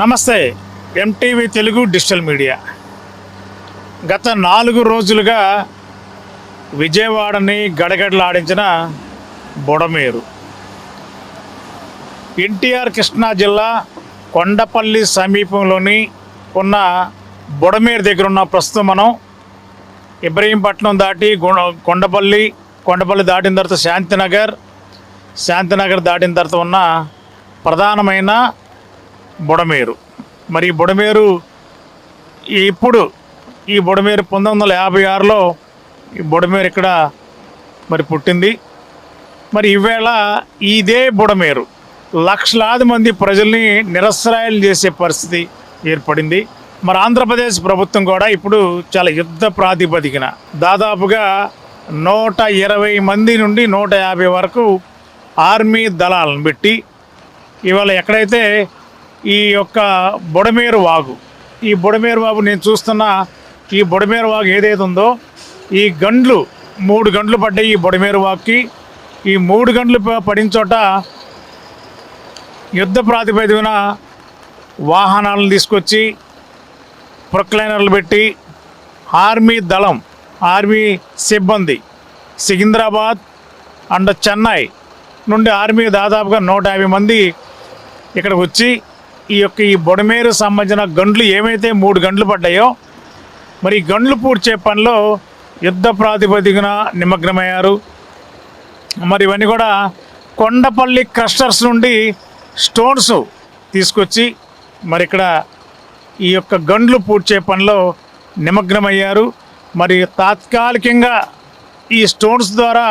నమస్తే MTV Telugu digital media. గత నాలుగు రోజులుగా విజయవాడని గడగడలాడించిన బుడమేరు. ఎన్టీఆర్ కృష్ణా జిల్లా కొండపల్లి సమీపంలోని ఉన్న బుడమేరు దగ్గర ఉన్న ప్రస్తుతం మనం ఇబ్రహీంపట్నం దాటి కొండపల్లి కొండపల్లి దాటిన తర్వాత శాంతినగర్ శాంతినగర్ దాటిన తర్వాత ఉన్న ప్రధానమైన బుడమేరు. మరి బుడమేరు ఇప్పుడు ఈ బుడమేరు పంతొమ్మిది వందల యాభై ఆరులో ఈ బుడమేరు ఇక్కడ మరి పుట్టింది? మరి ఈవేళ ఇదే బుడమేరు. లక్షలాది మంది ప్రజల్ని నిరసరాయలు చేసే పరిస్థితి ఏర్పడింది. మరి ఆంధ్రప్రదేశ్ ప్రభుత్వం కూడా ఇప్పుడు చాలా యుద్ధ ప్రాతిపదికన దాదాపుగా నూట ఇరవై మంది నుండి నూట యాభై వరకు ఆర్మీ దళాలను పెట్టి ఇవాళ ఎక్కడైతే ఈ యొక్క బుడమేరు వాగు. ఈ బుడమేరు వాగు నేను చూస్తున్న ఈ బుడమేరు వాగు ఏదైతే ఉందో ఈ గండ్లు మూడు గంటలు పడ్డాయి ఈ బుడమేరు వాగుకి. ఈ మూడు గంటలు పడిన చోట యుద్ధ ప్రాతిపదికన వాహనాలను తీసుకొచ్చి ప్రొక్లైనర్లు పెట్టి ఆర్మీ దళం ఆర్మీ సిబ్బంది సికింద్రాబాద్ అండ్ చెన్నై నుండి ఆర్మీ దాదాపుగా నూట యాభై మంది ఇక్కడికి వచ్చి ఈ యొక్క ఈ బొడమేరు సంబంధించిన గండ్లు ఏమైతే మూడు గంటలు పడ్డాయో మరి గండ్లు పూడ్చే పనిలో యుద్ధ ప్రాతిపదికన నిమగ్నమయ్యారు. మరి ఇవన్నీ కూడా కొండపల్లి క్రస్టర్స్ నుండి స్టోన్స్ తీసుకొచ్చి మరి ఇక్కడ ఈ యొక్క గండ్లు పూడ్చే పనిలో నిమగ్నమయ్యారు. మరి తాత్కాలికంగా ఈ స్టోన్స్ ద్వారా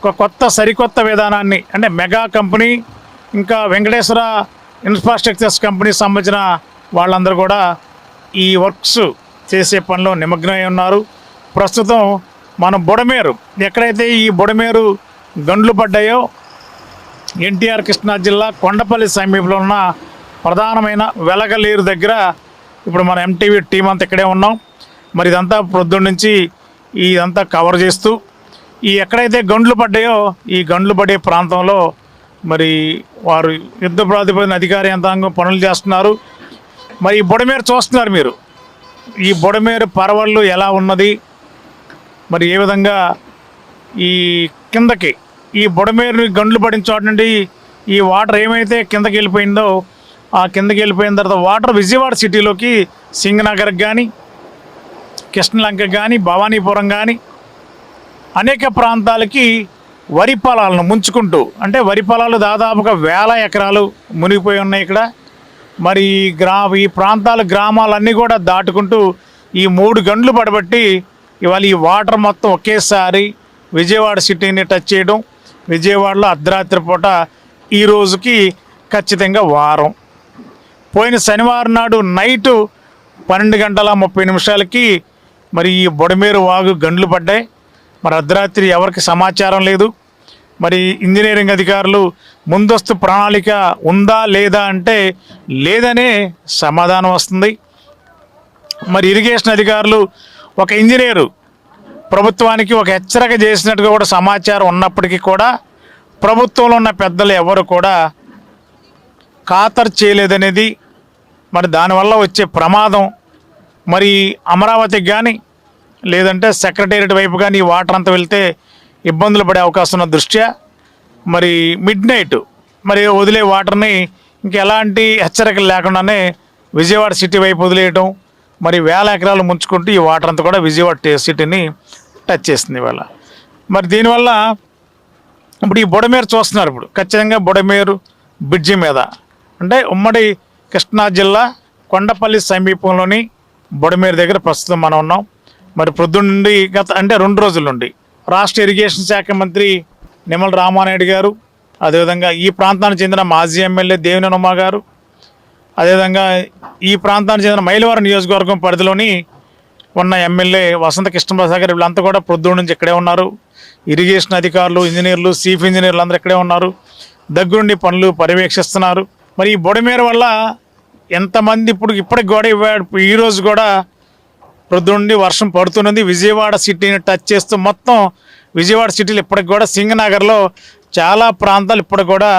ఒక కొత్త సరికొత్త విధానాన్ని అంటే మెగా కంపెనీ ఇంకా వెంకటేశ్వర ఇన్ఫ్రాస్ట్రక్చర్స్ కంపెనీకి సంబంధించిన వాళ్ళందరూ కూడా ఈ వర్క్స్ చేసే పనిలో నిమగ్నమై ఉన్నారు. ప్రస్తుతం మన బుడమేరు ఎక్కడైతే ఈ బుడమేరు గండ్లు పడ్డాయో ఎన్టీఆర్ కృష్ణా జిల్లా కొండపల్లి సమీపంలో ఉన్న ప్రధానమైన వెలగలేరు దగ్గర ఇప్పుడు మన ఎంటీవీ టీం అంతా ఇక్కడే ఉన్నాం. మరి ఇదంతా ప్రొద్దున నుంచి ఇదంతా కవర్ చేస్తూ ఈ ఎక్కడైతే గండ్లు పడ్డాయో ఈ గండ్లు పడే ప్రాంతంలో మరి వారు యుద్ధ ప్రాతిపదికన అధికార యంత్రాంగం పనులు చేస్తున్నారు. మరి ఈ బుడమేరు చూస్తున్నారు మీరు. ఈ బుడమేరు పరవళ్ళు ఎలా ఉన్నది? మరి ఏ విధంగా ఈ కిందకి ఈ బుడమేరు గండ్లు పడిన చోట నుండి ఈ వాటర్ ఏమైతే కిందకి వెళ్ళిపోయిందో ఆ కిందకి వెళ్ళిపోయిన తర్వాత వాటర్ విజయవాడ సిటీలోకి సింగనగర్కి కానీ కృష్ణలంక కానీ భవానీపురం కానీ అనేక ప్రాంతాలకి వరి పొలాలను ముంచుకుంటూ అంటే వరి పొలాలు దాదాపుగా వేల ఎకరాలు మునిగిపోయి ఉన్నాయి ఇక్కడ. మరి ఈ గ్రా ఈ ప్రాంతాల గ్రామాలన్నీ కూడా దాటుకుంటూ ఈ మూడు గంటలు పడబట్టి ఇవాళ ఈ వాటర్ మొత్తం ఒకేసారి విజయవాడ సిటీని టచ్ చేయడం విజయవాడలో అర్ధరాత్రి పూట ఈ రోజుకి ఖచ్చితంగా వారం. పోయిన శనివారం నాడు నైటు పన్నెండు గంటల ముప్పై నిమిషాలకి మరి ఈ బొడమేరు వాగు గండ్లు పడ్డాయి. మరి అర్ధరాత్రి ఎవరికి సమాచారం లేదు. మరి ఇంజనీరింగ్ అధికారులు ముందస్తు ప్రణాళిక ఉందా లేదా అంటే లేదనే సమాధానం వస్తుంది. మరి ఇరిగేషన్ అధికారులు ఒక ఇంజనీరు ప్రభుత్వానికి ఒక హెచ్చరిక చేసినట్టుగా కూడా సమాచారం ఉన్నప్పటికీ కూడా ప్రభుత్వంలో ఉన్న పెద్దలు ఎవరు కూడా ఖాతరు చేయలేదనేది మరి దానివల్ల వచ్చే ప్రమాదం మరి అమరావతికి కానీ లేదంటే సెక్రటేరియట్ వైపు కానీ ఈ వాటర్ అంతా వెళ్తే ఇబ్బందులు పడే అవకాశం ఉన్న దృష్ట్యా? మరి మిడ్ నైట్ మరి వదిలే వాటర్ని ఇంకెలాంటి హెచ్చరికలు లేకుండానే విజయవాడ సిటీ వైపు వదిలేయటం మరి వేల ఎకరాలు ముంచుకుంటూ ఈ వాటర్ అంతా కూడా విజయవాడ సిటీని టచ్ చేస్తుంది ఇవాళ. మరి దీనివల్ల ఇప్పుడు ఈ బుడమేరు చూస్తున్నారు ఇప్పుడు ఖచ్చితంగా బుడమేరు బ్రిడ్జి మీద. అంటే ఉమ్మడి కృష్ణా జిల్లా కొండపల్లి సమీపంలోని బుడమేరు దగ్గర ప్రస్తుతం మనం ఉన్నాం. మరి ప్రొద్దున గత అంటే రెండు రోజుల నుండి రాష్ట్ర ఇరిగేషన్ శాఖ మంత్రి నిమ్మల రామానాయుడు గారు అదేవిధంగా ఈ ప్రాంతానికి చెందిన మాజీ ఎమ్మెల్యే దేవినేని ఉమా గారు అదేవిధంగా ఈ ప్రాంతానికి చెందిన మైలవరం నియోజకవర్గం పరిధిలోని ఉన్న ఎమ్మెల్యే వసంత కృష్ణప్రసాద్ గారు వీళ్ళంతా కూడా ప్రొద్దున నుంచి ఇక్కడే ఉన్నారు. ఇరిగేషన్ అధికారులు ఇంజనీర్లు చీఫ్ ఇంజనీర్లు అందరూ ఇక్కడే ఉన్నారు. దగ్గరుండి పనులు పర్యవేక్షిస్తున్నారు. మరి ఈ బొడమేర వల్ల ఎంతమంది ఇప్పుడు ఇప్పటికి కూడా ఇవ్వ- ఈ రోజు కూడా ప్రొద్దుండి వర్షం పడుతున్నది. విజయవాడ సిటీని టచ్ చేస్తూ మొత్తం విజయవాడ సిటీలో ఇప్పటికి కూడా సింగనగర్లో చాలా ప్రాంతాలు ఇప్పటికి కూడా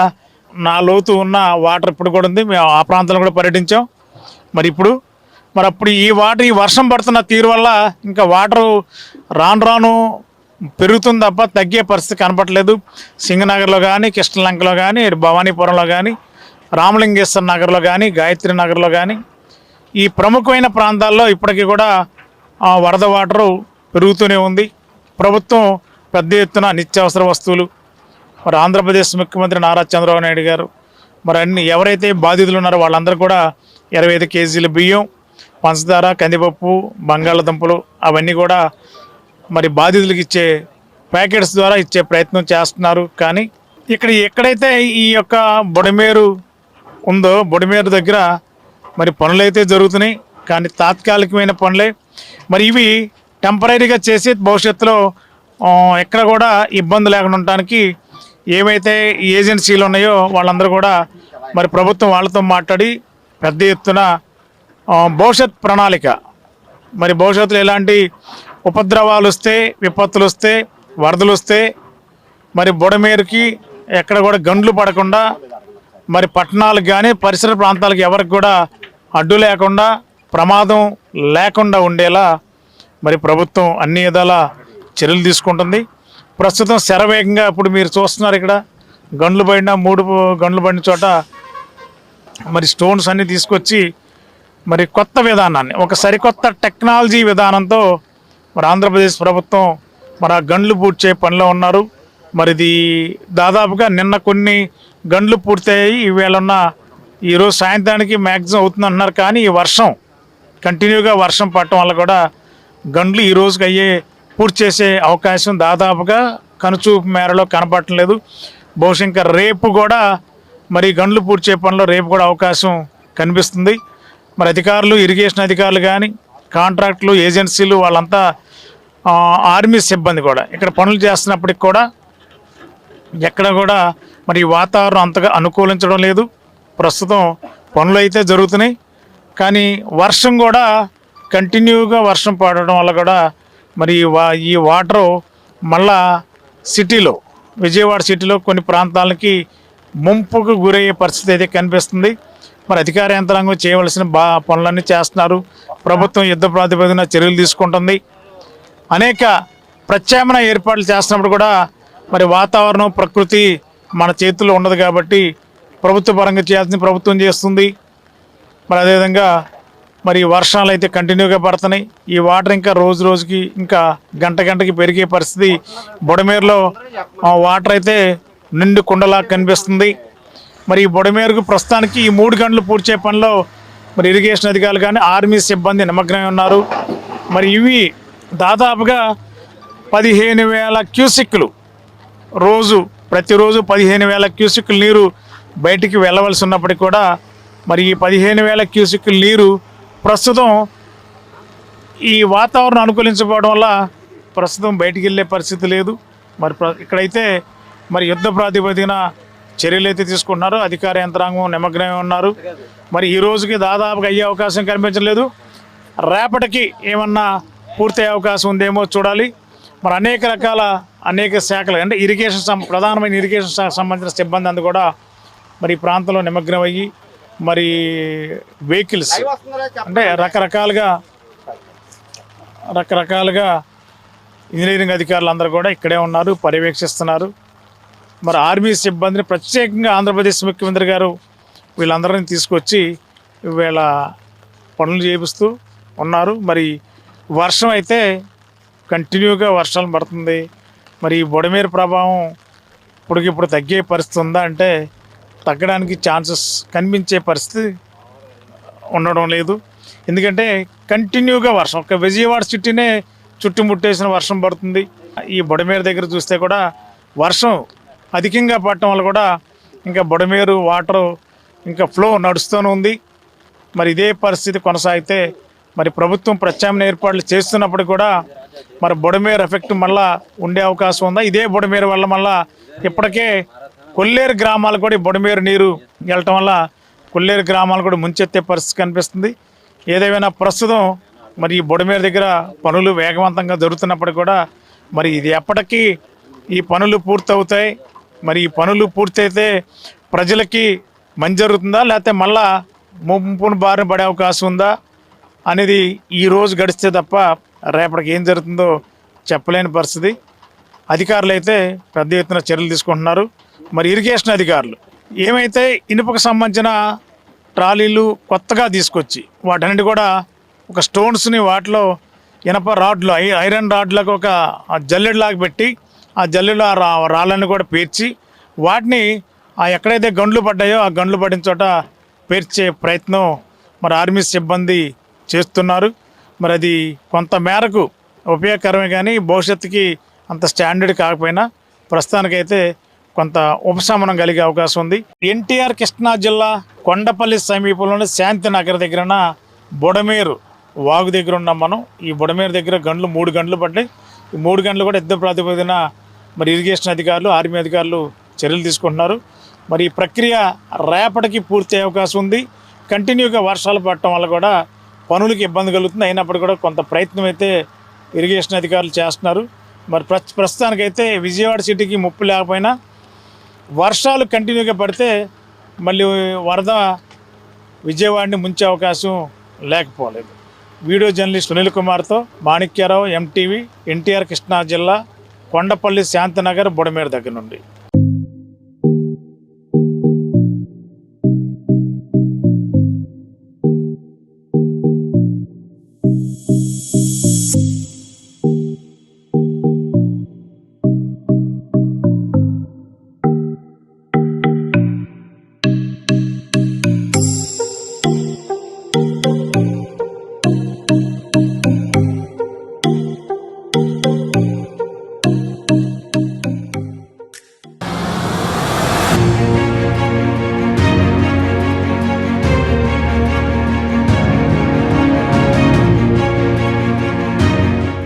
నా లోతు ఉన్న వాటర్ ఇప్పుడు కూడా ఉంది. మేము ఆ ప్రాంతాలను కూడా పర్యటించాం. మరి ఇప్పుడు మరి అప్పుడు ఈ వాటర్ ఈ వర్షం పడుతున్న తీరు వల్ల ఇంకా వాటరు రాను రాను పెరుగుతుంది తప్ప తగ్గే పరిస్థితి కనపట్లేదు సింగనగర్లో కానీ కృష్ణలంకలో కానీ భవానీపురంలో కానీ రామలింగేశ్వర నగర్లో కానీ గాయత్రి నగర్లో కానీ ఈ ప్రముఖమైన ప్రాంతాల్లో ఇప్పటికీ కూడా ఆ, వరద వాటరు పెరుగుతూనే ఉంది. ప్రభుత్వం పెద్ద ఎత్తున నిత్యావసర వస్తువులు మరి ఆంధ్రప్రదేశ్ ముఖ్యమంత్రి నారా చంద్రబాబు నాయుడు గారు మరి అన్ని ఎవరైతే బాధితులు ఉన్నారో వాళ్ళందరూ కూడా ఇరవై ఐదు కేజీల బియ్యం పంచదార కందిపప్పు బంగాళదుంపలు అవన్నీ కూడా మరి బాధితులకు ఇచ్చే ప్యాకెట్స్ ద్వారా ఇచ్చే ప్రయత్నం చేస్తున్నారు. కానీ ఇక్కడ ఎక్కడైతే ఈ యొక్క బొడమేరు ఉందో బొడమేరు దగ్గర మరి పనులైతే జరుగుతున్నాయి. కానీ తాత్కాలికమైన పనులే. మరి ఇవి టెంపరీగా చేసి భవిష్యత్తులో ఎక్కడ కూడా ఇబ్బంది లేకుండా ఉండటానికి ఏవైతే ఏజెన్సీలు ఉన్నాయో వాళ్ళందరూ కూడా మరి ప్రభుత్వం వాళ్ళతో మాట్లాడి పెద్ద ఎత్తున భవిష్యత్ ప్రణాళిక. మరి భవిష్యత్తులో ఎలాంటి ఉపద్రవాలు వస్తే విపత్తులు వస్తే వరదలు వస్తే మరి బుడమేరుకి ఎక్కడ కూడా గండ్లు పడకుండా మరి పట్టణాలకు కానీ పరిసర ప్రాంతాలకు ఎవరికి కూడా అడ్డు లేకుండా ప్రమాదం లేకుండా ఉండేలా మరి ప్రభుత్వం అన్ని విధాల చర్యలు తీసుకుంటుంది. ప్రస్తుతం శరవేగంగా ఇప్పుడు మీరు చూస్తున్నారు ఇక్కడ. గండ్లు పడిన మూడు గండ్లు పడిన చోట మరి స్టోన్స్ అన్నీ తీసుకొచ్చి మరి కొత్త విధానాన్ని ఒక సరికొత్త టెక్నాలజీ విధానంతో మరి ఆంధ్రప్రదేశ్ ప్రభుత్వం మరి ఆ గండ్లు పూడ్చే పనిలో ఉన్నారు. మరి ఇది దాదాపుగా నిన్న కొన్ని గండ్లు పూర్తయ్యాయి. ఈవేళ ఉన్న ఈరోజు సాయంత్రానికి మ్యాక్సిమం అవుతుంది అంటున్నారు కానీ ఈ వర్షం కంటిన్యూగా వర్షం పడటం వల్ల కూడా గండ్లు ఈ రోజుకి అయ్యే పూర్తి చేసే అవకాశం దాదాపుగా కనుచూపు మేరలో కనపడట్లేదు బహుశా ఇంకా రేపు కూడా మరి గండ్లు పూర్తి చేయ పనిలో రేపు కూడా అవకాశం కనిపిస్తుంది. మరి అధికారులు ఇరిగేషన్ అధికారులు కానీ కాంట్రాక్టులు ఏజెన్సీలు వాళ్ళంతా ఆర్మీ సిబ్బంది కూడా ఇక్కడ పనులు చేస్తున్నప్పటికి కూడా ఎక్కడ కూడా మరి వాతావరణం అంతగా అనుకూలించడం లేదు. ప్రస్తుతం పనులు అయితే జరుగుతున్నాయి. కానీ వర్షం కూడా కంటిన్యూగా వర్షం పడడం వల్ల కూడా మరి ఈ వా ఈ వాటరు మళ్ళా సిటీలో విజయవాడ సిటీలో కొన్ని ప్రాంతాలకి ముంపుకు గురయ్యే పరిస్థితి అయితే కనిపిస్తుంది. మరి అధికార యంత్రాంగం చేయవలసిన బా పనులన్నీ చేస్తున్నారు. ప్రభుత్వం యుద్ధ ప్రాతిపదికన చర్యలు తీసుకుంటుంది. అనేక ప్రత్యామ్నాయ ఏర్పాట్లు చేస్తున్నప్పుడు కూడా మరి వాతావరణం ప్రకృతి మన చేతుల్లో ఉండదు కాబట్టి ప్రభుత్వ పరంగా చేయాల్సింది ప్రభుత్వం చేస్తుంది. మరి అదేవిధంగా మరి వర్షాలు అయితే కంటిన్యూగా పడుతున్నాయి. ఈ వాటర్ ఇంకా రోజు రోజుకి ఇంకా గంట గంటకి పెరిగే పరిస్థితి బుడమేరులో వాటర్ అయితే నిండు కుండలా కనిపిస్తుంది. మరి ఈ బుడమేరుకు ప్రస్తుతానికి ఈ మూడు గంటలు పూడ్చే పనిలో మరి ఇరిగేషన్ అధికారులు కానీ ఆర్మీ సిబ్బంది నిమగ్నమై ఉన్నారు. మరి ఇవి దాదాపుగా పదిహేను వేల క్యూసిక్లు రోజు ప్రతిరోజు పదిహేను వేల క్యూసిక్లు నీరు బయటికి వెళ్ళవలసి ఉన్నప్పటికీ కూడా మరి ఈ పదిహేను వేల క్యూసిక్ నీరు ప్రస్తుతం ఈ వాతావరణం అనుకూలించకపోవడం వల్ల ప్రస్తుతం బయటికి వెళ్ళే పరిస్థితి లేదు. మరి ప్ర- ఇక్కడైతే మరి యుద్ధ ప్రాతిపదికన చర్యలు అయితే తీసుకుంటున్నారు. అధికార యంత్రాంగం నిమగ్నమై ఉన్నారు. మరి ఈ రోజుకి దాదాపుగా అయ్యే అవకాశం కనిపించలేదు రేపటికి ఏమన్నా పూర్తయ్యే అవకాశం ఉందేమో చూడాలి. మరి అనేక రకాల అనేక శాఖలు అంటే ఇరిగేషన్ సం- ప్రధానమైన ఇరిగేషన్ సంబంధించిన సిబ్బంది అందు కూడా మరి ఈ ప్రాంతంలో నిమగ్నమయ్యి మరి వెహికల్స్ అంటే రకరకాలుగా రకరకాలుగా ఇంజనీరింగ్ అధికారులు అందరూ కూడా ఇక్కడే ఉన్నారు పర్యవేక్షిస్తున్నారు. మరి ఆర్మీ సిబ్బందిని ప్రత్యేకంగా ఆంధ్రప్రదేశ్ ముఖ్యమంత్రి గారు వీళ్ళందరినీ తీసుకొచ్చి వీళ్ళ పనులు చేపిస్తూ ఉన్నారు. మరి వర్షం అయితే కంటిన్యూగా వర్షాలు పడుతుంది. మరి ఈ బుడమేరు ప్రభావం ఇప్పటికిప్పుడు తగ్గే పరిస్థితి ఉందా అంటే తగ్గడానికి ఛాన్సెస్ కనిపించే పరిస్థితి ఉండడం లేదు. ఎందుకంటే కంటిన్యూగా వర్షం ఒక విజయవాడ సిటీనే చుట్టుముట్టేసిన వర్షం పడుతుంది. ఈ బొడమేరు దగ్గర చూస్తే కూడా వర్షం అధికంగా పడటం వల్ల కూడా ఇంకా బొడమేరు వాటర్ ఇంకా ఫ్లో నడుస్తూనే ఉంది. మరి ఇదే పరిస్థితి కొనసాగితే మరి ప్రభుత్వం ప్రత్యామ్నాయ ఏర్పాట్లు చేస్తున్నప్పుడు కూడా మరి బొడమేరు ఎఫెక్ట్ మళ్ళా ఉండే అవకాశం ఉందా? ఇదే బొడమేరు వల్ల మళ్ళా ఇప్పటికే కొల్లేరు గ్రామాలు కూడా బొడమేరు నీరు వెళ్ళటం వల్ల కొల్లేరు గ్రామాలు కూడా ముంచెత్తే పరిస్థితి కనిపిస్తుంది. ఏదేమైనా ప్రస్తుతం మరి ఈ బొడమేరు దగ్గర పనులు వేగవంతంగా జరుగుతున్నప్పుడు కూడా మరి ఇది ఎప్పటికీ ఈ పనులు పూర్తవుతాయి. మరి ఈ పనులు పూర్తయితే ప్రజలకి మంచి జరుగుతుందా? లేకపోతే మళ్ళా ముంపును బారిన పడే అవకాశం ఉందా? అనేది ఈరోజు గడిస్తే తప్ప రేపటికి ఏం జరుగుతుందో చెప్పలేని పరిస్థితి. అధికారులు అయితే పెద్ద ఎత్తున చర్యలు తీసుకుంటున్నారు. మరి ఇరిగేషన్ అధికారులు. ఏమైతే ఇనుపకు సంబంధించిన ట్రాలీలు కొత్తగా తీసుకొచ్చి వాటన్నిటి కూడా ఒక స్టోన్స్ని వాటిలో ఇనప రాడ్లు ఐ ఐరన్ రాడ్లకు ఒక జల్లెడలాగా పెట్టి ఆ జల్లెడు ఆ రా రాళ్ళని కూడా పేర్చి వాటిని ఆ ఎక్కడైతే గండ్లు పడ్డాయో ఆ గండ్లు పడిన చోట పేర్చే ప్రయత్నం మరి ఆర్మీ సిబ్బంది చేస్తున్నారు. మరి అది కొంత మేరకు ఉపయోగకరమే కానీ భవిష్యత్తుకి అంత స్టాండర్డ్ కాకపోయినా ప్రస్తుతానికైతే కొంత ఉపశమనం కలిగే అవకాశం ఉంది. ఎన్టీఆర్ కృష్ణా జిల్లా కొండపల్లి సమీపంలోని శాంతినగర్ దగ్గరన బుడమేరు వాగు దగ్గర ఉన్నాం మనం. ఈ బుడమేరు దగ్గర గంటలు మూడు గంటలు పడ్డాయి. ఈ మూడు గంటలు కూడా యుద్ధ ప్రాతిపదికన మరి ఇరిగేషన్ అధికారులు ఆర్మీ అధికారులు చర్యలు తీసుకుంటున్నారు. మరి ఈ ప్రక్రియ రేపటికి పూర్తి అయ్యే అవకాశం ఉంది. కంటిన్యూగా వర్షాలు పడటం వల్ల కూడా పనులకు ఇబ్బంది కలుగుతుంది. అయినప్పుడు కూడా కొంత ప్రయత్నం అయితే ఇరిగేషన్ అధికారులు చేస్తున్నారు. మరి ప్రస్ ప్రస్తుతానికైతే విజయవాడ సిటీకి ముప్పు లేకపోయినా వర్షాలు కంటిన్యూగా పడితే మళ్ళీ వరద విజయవాడని ముంచే అవకాశం లేకపోలేదు. వీడియో జర్నలిస్ట్ సునీల్ కుమార్తో మాణిక్యారావు ఎంటీవీ ఎన్టీఆర్ కృష్ణా జిల్లా కొండపల్లి శాంతినగర్ బుడమేరు దగ్గర నుండి.